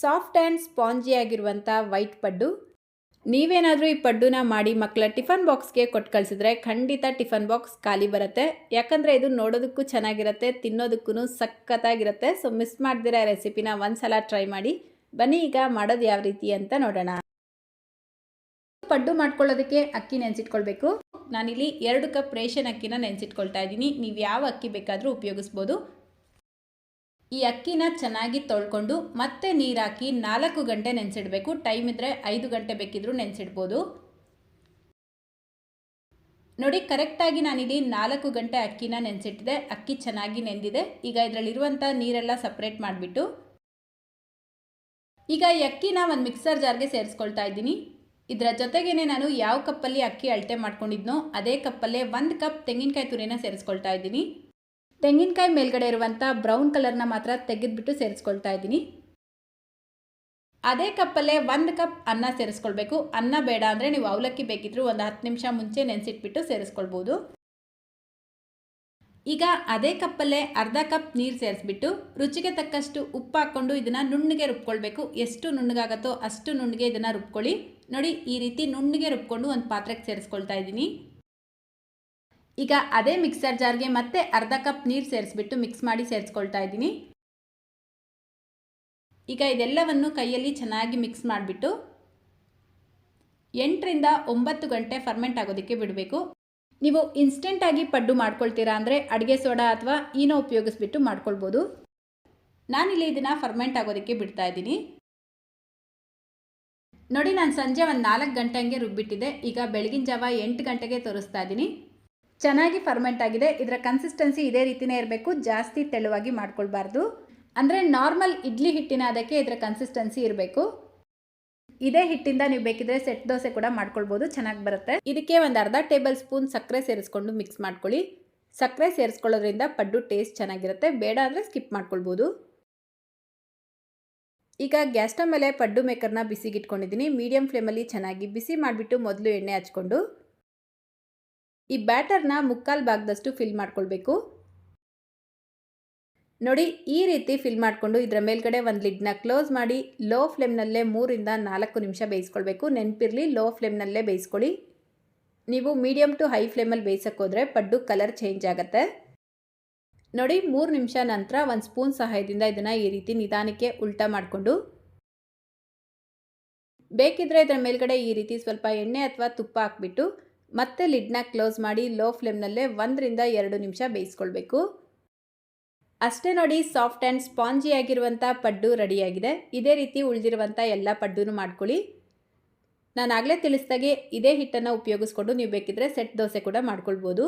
Soft and spongy ಆಗಿರುವಂಥ white ಪಡ್ಡು. ನೀವೇನಾದರೂ ಈ ಪಡ್ಡುನ ಮಾಡಿ ಮಕ್ಕಳ ಟಿಫನ್ ಬಾಕ್ಸ್ಗೆ ಕೊಟ್ಟು ಕಳಿಸಿದ್ರೆ ಖಂಡಿತ ಟಿಫನ್ ಬಾಕ್ಸ್ ಖಾಲಿ ಬರುತ್ತೆ. ಯಾಕಂದರೆ ಇದು ನೋಡೋದಕ್ಕೂ ಚೆನ್ನಾಗಿರುತ್ತೆ ತಿನ್ನೋದಕ್ಕೂ ಸಖತ್ತಾಗಿರುತ್ತೆ. ಸೊ, ಮಿಸ್ ಮಾಡ್ದಿರೋ ರೆಸಿಪಿನ ಒಂದ್ಸಲ ಟ್ರೈ ಮಾಡಿ. ಬನ್ನಿ, ಈಗ ಮಾಡೋದು ಯಾವ ರೀತಿ ಅಂತ ನೋಡೋಣ. ಪಡ್ಡು ಮಾಡ್ಕೊಳ್ಳೋದಕ್ಕೆ ಅಕ್ಕಿ ನೆನೆಸಿಟ್ಕೊಳ್ಬೇಕು. ನಾನಿಲ್ಲಿ ಎರಡು ಕಪ್ ರೇಷನ್ ಅಕ್ಕಿನ ನೆನೆಸಿಟ್ಕೊಳ್ತಾ ಇದ್ದೀನಿ. ನೀವು ಯಾವ ಅಕ್ಕಿ ಬೇಕಾದರೂ ಉಪಯೋಗಿಸ್ಬೋದು. ಈ ಅಕ್ಕಿನ ಚೆನ್ನಾಗಿ ತೊಳ್ಕೊಂಡು ಮತ್ತೆ ನೀರಾಕಿ ನಾಲ್ಕು ಗಂಟೆ ನೆನೆಸಿಡಬೇಕು. ಟೈಮ್ ಇದ್ದರೆ ಐದು ಗಂಟೆ ಬೇಕಿದ್ರೂ ನೆನೆಸಿಡ್ಬೋದು. ನೋಡಿ, ಕರೆಕ್ಟಾಗಿ ನಾನಿಲ್ಲಿ ನಾಲ್ಕು ಗಂಟೆ ಅಕ್ಕಿನ ನೆನೆಸಿಟ್ಟಿದೆ. ಅಕ್ಕಿ ಚೆನ್ನಾಗಿ ನೆಂದಿದೆ. ಈಗ ಇದರಲ್ಲಿರುವಂಥ ನೀರೆಲ್ಲ ಸಪ್ರೇಟ್ ಮಾಡಿಬಿಟ್ಟು. ಈಗ ಈ ಅಕ್ಕಿನ ಒಂದು ಮಿಕ್ಸರ್ ಜಾರ್ಗೆ ಸೇರಿಸ್ಕೊಳ್ತಾ ಇದ್ದೀನಿ. ಇದರ ಜೊತೆಗೇನೆ ನಾನು ಯಾವ ಕಪ್ಪಲ್ಲಿ ಅಕ್ಕಿ ಅಳತೆ ಮಾಡ್ಕೊಂಡಿದ್ನೋ, ಅದೇ ಕಪ್ಪಲ್ಲೇ ಒಂದು ಕಪ್ ತೆಂಗಿನಕಾಯಿ ತುರಿನ ಸೇರಿಸ್ಕೊಳ್ತಾ ಇದ್ದೀನಿ. ತೆಂಗಿನಕಾಯಿ ಮೇಲ್ಗಡೆ ಇರುವಂಥ ಬ್ರೌನ್ ಕಲರ್ನ ಮಾತ್ರ ತೆಗೆದುಬಿಟ್ಟು ಸೇರಿಸ್ಕೊಳ್ತಾ ಇದ್ದೀನಿ. ಅದೇ ಕಪ್ಪಲ್ಲೇ ಒಂದು ಕಪ್ ಅನ್ನ ಸೇರಿಸ್ಕೊಳ್ಬೇಕು. ಅನ್ನ ಬೇಡ ಅಂದರೆ ನೀವು ಅವಲಕ್ಕಿ ಬೇಕಿದ್ರು ಒಂದು ಹತ್ತು ನಿಮಿಷ ಮುಂಚೆ ನೆನೆಸಿಟ್ಬಿಟ್ಟು ಸೇರಿಸ್ಕೊಳ್ಬೋದು. ಈಗ ಅದೇ ಕಪ್ಪಲ್ಲೇ ಅರ್ಧ ಕಪ್ ನೀರು ಸೇರಿಸ್ಬಿಟ್ಟು ರುಚಿಗೆ ತಕ್ಕಷ್ಟು ಉಪ್ಪು ಹಾಕ್ಕೊಂಡು ಇದನ್ನು ನುಣ್ಣಗೆ ರುಬ್ಕೊಳ್ಬೇಕು. ಎಷ್ಟು ನುಣ್ಣಗಾಗತ್ತೋ ಅಷ್ಟು ನುಣ್ಣಗೆ ಇದನ್ನು ರುಬ್ಕೊಳ್ಳಿ. ನೋಡಿ ಈ ರೀತಿ ನುಣ್ಣಗೆ ರುಬ್ಕೊಂಡು ಒಂದು ಪಾತ್ರೆಗೆ ಸೇರಿಸ್ಕೊಳ್ತಾ ಇದ್ದೀನಿ. ಈಗ ಅದೇ ಮಿಕ್ಸರ್ ಜಾರ್ಗೆ ಮತ್ತೆ ಅರ್ಧ ಕಪ್ ನೀರು ಸೇರಿಸ್ಬಿಟ್ಟು ಮಿಕ್ಸ್ ಮಾಡಿ ಸೇರಿಸ್ಕೊಳ್ತಾ ಇದ್ದೀನಿ. ಈಗ ಇದೆಲ್ಲವನ್ನು ಕೈಯಲ್ಲಿ ಚೆನ್ನಾಗಿ ಮಿಕ್ಸ್ ಮಾಡಿಬಿಟ್ಟು ಎಂಟರಿಂದ ಒಂಬತ್ತು ಗಂಟೆ ಫರ್ಮೆಂಟ್ ಆಗೋದಕ್ಕೆ ಬಿಡಬೇಕು. ನೀವು ಇನ್ಸ್ಟೆಂಟಾಗಿ ಪಡ್ಡು ಮಾಡ್ಕೊಳ್ತೀರಾ ಅಂದರೆ ಅಡುಗೆ ಸೋಡಾ ಅಥವಾ ಈನೋ ಉಪಯೋಗಿಸ್ಬಿಟ್ಟು ಮಾಡ್ಕೊಳ್ಬೋದು. ನಾನಿಲ್ಲಿ ಇದನ್ನು ಫರ್ಮೆಂಟ್ ಆಗೋದಕ್ಕೆ ಬಿಡ್ತಾ ಇದ್ದೀನಿ. ನೋಡಿ ನಾನು ಸಂಜೆ ಒಂದು ನಾಲ್ಕು ಗಂಟೆ ಹಂಗೆ ರುಬ್ಬಿಟ್ಟಿದ್ದೆ. ಈಗ ಬೆಳಗಿನ ಜಾವ ಎಂಟು ಗಂಟೆಗೆ ತೋರಿಸ್ತಾ ಇದ್ದೀನಿ. ಚೆನ್ನಾಗಿ ಫರ್ಮೆಂಟ್ ಆಗಿದೆ. ಇದರ ಕನ್ಸಿಸ್ಟೆನ್ಸಿ ಇದೇ ರೀತಿಯೇ ಇರಬೇಕು. ಜಾಸ್ತಿ ತೆಳುವಾಗಿ ಮಾಡ್ಕೊಳ್ಬಾರ್ದು. ಅಂದರೆ ನಾರ್ಮಲ್ ಇಡ್ಲಿ ಹಿಟ್ಟಿನ ಅದಕ್ಕೆ ಇದರ ಕನ್ಸಿಸ್ಟೆನ್ಸಿ ಇರಬೇಕು. ಇದೇ ಹಿಟ್ಟಿಂದ ನೀವು ಬೇಕಿದ್ರೆ ಸೆಟ್ ದೋಸೆ ಕೂಡ ಮಾಡ್ಕೊಳ್ಬೋದು. ಚೆನ್ನಾಗಿ ಬರುತ್ತೆ. ಇದಕ್ಕೆ ಒಂದು ಅರ್ಧ ಟೇಬಲ್ ಸ್ಪೂನ್ ಸಕ್ಕರೆ ಸೇರಿಸ್ಕೊಂಡು ಮಿಕ್ಸ್ ಮಾಡ್ಕೊಳ್ಳಿ. ಸಕ್ಕರೆ ಸೇರಿಸ್ಕೊಳ್ಳೋದ್ರಿಂದ ಪಡ್ಡು ಟೇಸ್ಟ್ ಚೆನ್ನಾಗಿರುತ್ತೆ. ಬೇಡ ಅಂದರೆ ಸ್ಕಿಪ್ ಮಾಡ್ಕೊಳ್ಬೋದು. ಈಗ ಗ್ಯಾಸ್ ಸ್ಟವ್ ಮೇಲೆ ಪಡ್ಡು ಮೇಕರ್ನ ಬಿಸಿಗಿಟ್ಕೊಂಡಿದ್ದೀನಿ. ಮೀಡಿಯಂ ಫ್ಲೇಮಲ್ಲಿ ಚೆನ್ನಾಗಿ ಬಿಸಿ ಮಾಡಿಬಿಟ್ಟು ಮೊದಲು ಎಣ್ಣೆ ಹಚ್ಕೊಂಡು ಈ ಬ್ಯಾಟರ್ನ ಮುಕ್ಕಾಲು ಭಾಗದಷ್ಟು ಫಿಲ್ ಮಾಡ್ಕೊಳ್ಬೇಕು. ನೋಡಿ, ಈ ರೀತಿ ಫಿಲ್ ಮಾಡಿಕೊಂಡು ಇದರ ಮೇಲ್ಗಡೆ ಒಂದು ಲಿಡ್ನ ಕ್ಲೋಸ್ ಮಾಡಿ ಲೋ ಫ್ಲೇಮ್ನಲ್ಲೇ ಮೂರಿಂದ ನಾಲ್ಕು ನಿಮಿಷ ಬೇಯಿಸ್ಕೊಳ್ಬೇಕು. ನೆನಪಿರಲಿ ಲೋ ಫ್ಲೇಮ್ನಲ್ಲೇ ಬೇಯಿಸ್ಕೊಳ್ಳಿ. ನೀವು ಮೀಡಿಯಮ್ ಟು ಹೈ ಫ್ಲೇಮಲ್ಲಿ ಬೇಯಿಸೋಕ್ಕೋದ್ರೆ ಪಡ್ಡು ಕಲರ್ ಚೇಂಜ್ ಆಗುತ್ತೆ. ನೋಡಿ, ಮೂರು ನಿಮಿಷ ನಂತರ ಒಂದು ಸ್ಪೂನ್ ಸಹಾಯದಿಂದ ಇದನ್ನು ಈ ರೀತಿ ನಿಧಾನಕ್ಕೆ ಉಲ್ಟಾ ಮಾಡಿಕೊಂಡು. ಬೇಕಿದ್ರೆ ಇದರ ಮೇಲ್ಗಡೆ ಈ ರೀತಿ ಸ್ವಲ್ಪ ಎಣ್ಣೆ ಅಥವಾ ತುಪ್ಪ ಹಾಕ್ಬಿಟ್ಟು ಮತ್ತೆ ಲಿಡ್ನ ಕ್ಲೋಸ್ ಮಾಡಿ ಲೋ ಫ್ಲೇಮ್ನಲ್ಲೇ ಒಂದರಿಂದ ಎರಡು ನಿಮಿಷ ಬೇಯಿಸ್ಕೊಳ್ಬೇಕು. ಅಷ್ಟೇ ನೋಡಿ ಸಾಫ್ಟ್ ಆ್ಯಂಡ್ ಸ್ಪಾಂಜಿ ಆಗಿರುವಂಥ ಪಡ್ಡು ರೆಡಿಯಾಗಿದೆ. ಇದೇ ರೀತಿ ಉಳಿದಿರುವಂಥ ಎಲ್ಲ ಪಡ್ಡೂ ಮಾಡ್ಕೊಳ್ಳಿ. ನಾನು ಆಗಲೇ ತಿಳಿಸ್ದಾಗೆ ಇದೇ ಹಿಟ್ಟನ್ನು ಉಪಯೋಗಿಸ್ಕೊಂಡು ನೀವು ಬೇಕಿದ್ರೆ ಸೆಟ್ ದೋಸೆ ಕೂಡ ಮಾಡ್ಕೊಳ್ಬೋದು.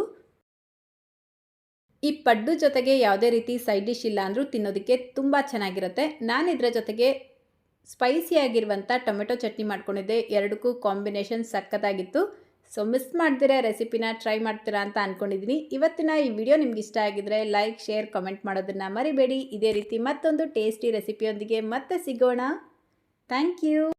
ಈ ಪಡ್ಡು ಜೊತೆಗೆ ಯಾವುದೇ ರೀತಿ ಸೈಡ್ ಡಿಶ್ ಇಲ್ಲ ಅಂದರೂ ತಿನ್ನೋದಕ್ಕೆ ತುಂಬ ಚೆನ್ನಾಗಿರುತ್ತೆ. ನಾನು ಇದರ ಜೊತೆಗೆ ಸ್ಪೈಸಿ ಆಗಿರುವಂಥ ಟೊಮೆಟೊ ಚಟ್ನಿ ಮಾಡ್ಕೊಂಡಿದ್ದೆ. ಎರಡಕ್ಕೂ ಕಾಂಬಿನೇಷನ್ ಸಖತ್ತಾಗಿತ್ತು. ಸೊ ಮಿಸ್ ಮಾಡ್ದಿರ ರೆಸಿಪಿನ ಟ್ರೈ ಮಾಡ್ತೀರಾ ಅಂತ ಅಂದ್ಕೊಂಡಿದ್ದೀನಿ ಇವತ್ತಿನ ಈ ವಿಡಿಯೋ ನಿಮ್ಗೆ ಇಷ್ಟ ಆಗಿದ್ರೆ ಲೈಕ್ ಶೇರ್ ಕಮೆಂಟ್ ಮಾಡೋದನ್ನು ಮರಿಬೇಡಿ. ಇದೇ ರೀತಿ ಮತ್ತೊಂದು ಟೇಸ್ಟಿ ರೆಸಿಪಿಯೊಂದಿಗೆ ಮತ್ತೆ ಸಿಗೋಣ. Thank you